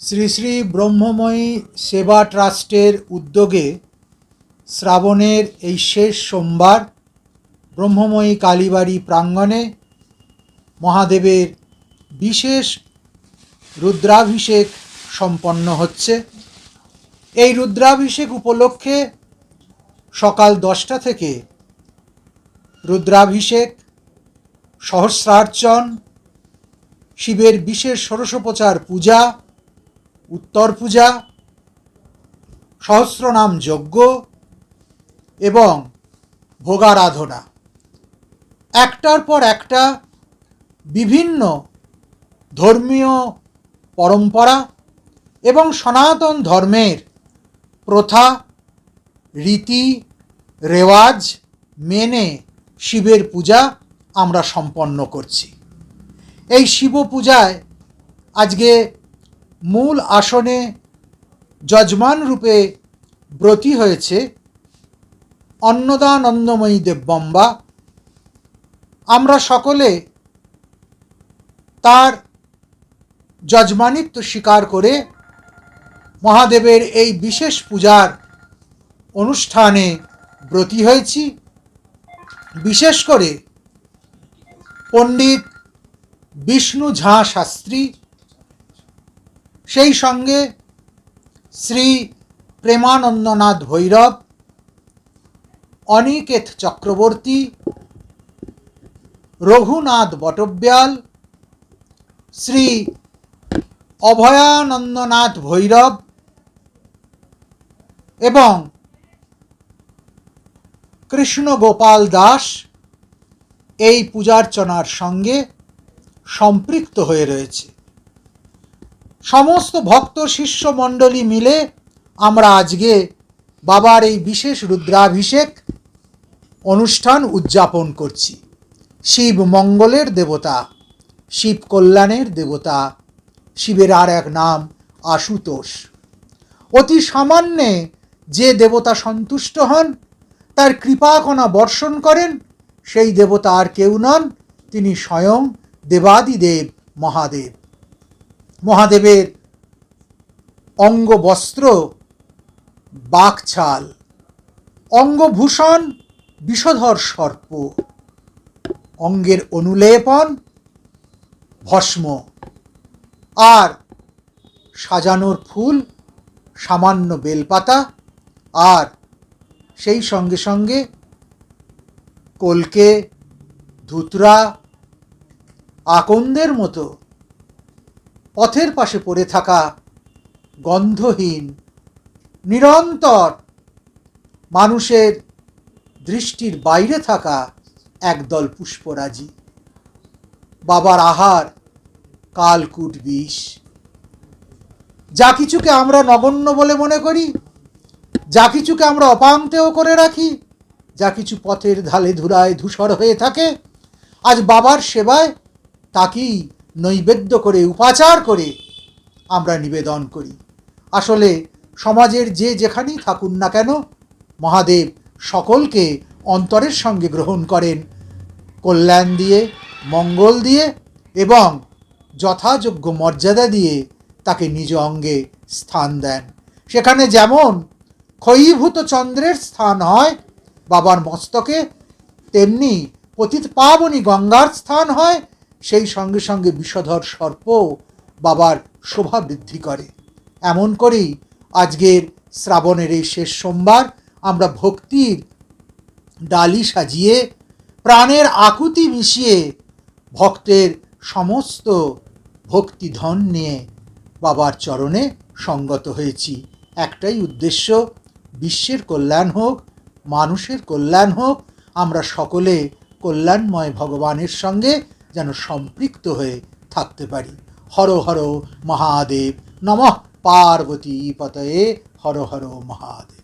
শ্রী শ্রী ব্রহ্মময়ী সেবা ট্রাস্টের উদ্যোগে শ্রাবণের এই শেষ সোমবার ব্রহ্মময়ী কালীবাড়ি প্রাঙ্গণে মহাদেবের বিশেষ রুদ্রাভিষেক সম্পন্ন হচ্ছে। এই রুদ্রাভিষেক উপলক্ষে সকাল দশটা থেকে রুদ্রাভিষেক, সহস্রার্চন, শিবের বিশেষ ষোড়শোপচার পূজা উত্তর পূজা, সহস্রনাম যজ্ঞ এবং ভোগারাধনা। একটার পর একটা বিভিন্ন ধর্মীয় পরম্পরা এবং সনাতন ধর্মের প্রথা, রীতি, রেওয়াজ মেনে শিবের পূজা আমরা সম্পন্ন করছি। এই শিব পূজায় আজকে মূল আসনে যজমান রূপে ব্রতী হয়েছে অন্নদানন্দময়ী দেববম্বা। আমরা সকলে তার যজমানিত্ব স্বীকার করে মহাদেবের এই বিশেষ পূজার অনুষ্ঠানে ব্রতী হয়েছি। বিশেষ করে পণ্ডিত বিষ্ণু ঝা শাস্ত্রী সেই সঙ্গে শ্রী প্রেমানন্দনাথ ভৈরব, অনিকেত চক্রবর্তী, রঘুনাথ বটব্যাল, শ্রী অভয়ানন্দনাথ ভৈরব এবং কৃষ্ণ গোপাল দাস এই পূজার্চনার সঙ্গে সম্পৃক্ত হয়ে রয়েছে। সমস্ত ভক্ত শিষ্য মণ্ডলী মিলে আমরা আজকে বাবার এই বিশেষ রুদ্রাভিষেক অনুষ্ঠান উদযাপন করছি। শিব মঙ্গলের দেবতা, শিব কল্যাণের দেবতা, শিবের আর এক নাম আশুতোষ। অতি সামান্যে যে দেবতা সন্তুষ্ট হন, তার কৃপাকণা বর্ষণ করেন, সেই দেবতা আর কেউ নন, তিনি স্বয়ং দেবাদিদেব মহাদেব। মহাদেবের অঙ্গবস্ত্র, বাকছাল, অঙ্গভূষণ, বিষধর সর্প, অঙ্গের অনুলেপন, ভস্ম আর সাজানোর ফুল, সামান্য বেলপাতা আর সেই সঙ্গে সঙ্গে কলকে, ধুতরা, আকন্দের মতো পথের পাশে পড়ে থাকা গন্ধহীন, নিরন্তর মানুষের দৃষ্টির বাইরে থাকা একদল পুষ্পরাজি। বাবার আহার কালকুট বিষ। যা কিছুকে আমরা নগণ্য বলে মনে করি, যা কিছুকে আমরা অপাঙ্ক্তেও করে রাখি, যা কিছু পথের ধালে ধুলায় ধূসর হয়ে থাকে, আজ বাবার সেবায় তাকেই নৈবেদ্য করে, উপাচার করে আমরা নিবেদন করি। আসলে সমাজের যে যেখানেই থাকুন না কেন, মহাদেব সকলকে অন্তরের সঙ্গে গ্রহণ করেন। কল্যাণ দিয়ে, মঙ্গল দিয়ে এবং যথাযোগ্য মর্যাদা দিয়ে তাকে নিজ অঙ্গে স্থান দেন। সেখানে যেমন ক্ষয়ীভূত চন্দ্রের স্থান হয়, বাবার মস্তকে, তেমনি পতিত পাবনী গঙ্গার স্থান হয় সেই সঙ্গে সঙ্গে বিষধর সর্প বাবার শোভা বৃদ্ধি করে। এমন করেই আজকের শ্রাবণের এই শেষ সোমবার আমরা ভক্তির ডালি সাজিয়ে, প্রাণের আকুতি মিশিয়ে ভক্তের সমস্ত ভক্তিধন নিয়ে বাবার চরণে সঙ্গত হয়েছি। একটাই উদ্দেশ্য, বিশ্বের কল্যাণ হোক, মানুষের কল্যাণ হোক, আমরা সকলে কল্যাণময় ভগবানের সঙ্গে যেন সম্পৃক্ত হয়ে থাকতে পারি। হর হর মহাদেব নমঃ পার্বতী পতয়ে। হর হর মহাদেব।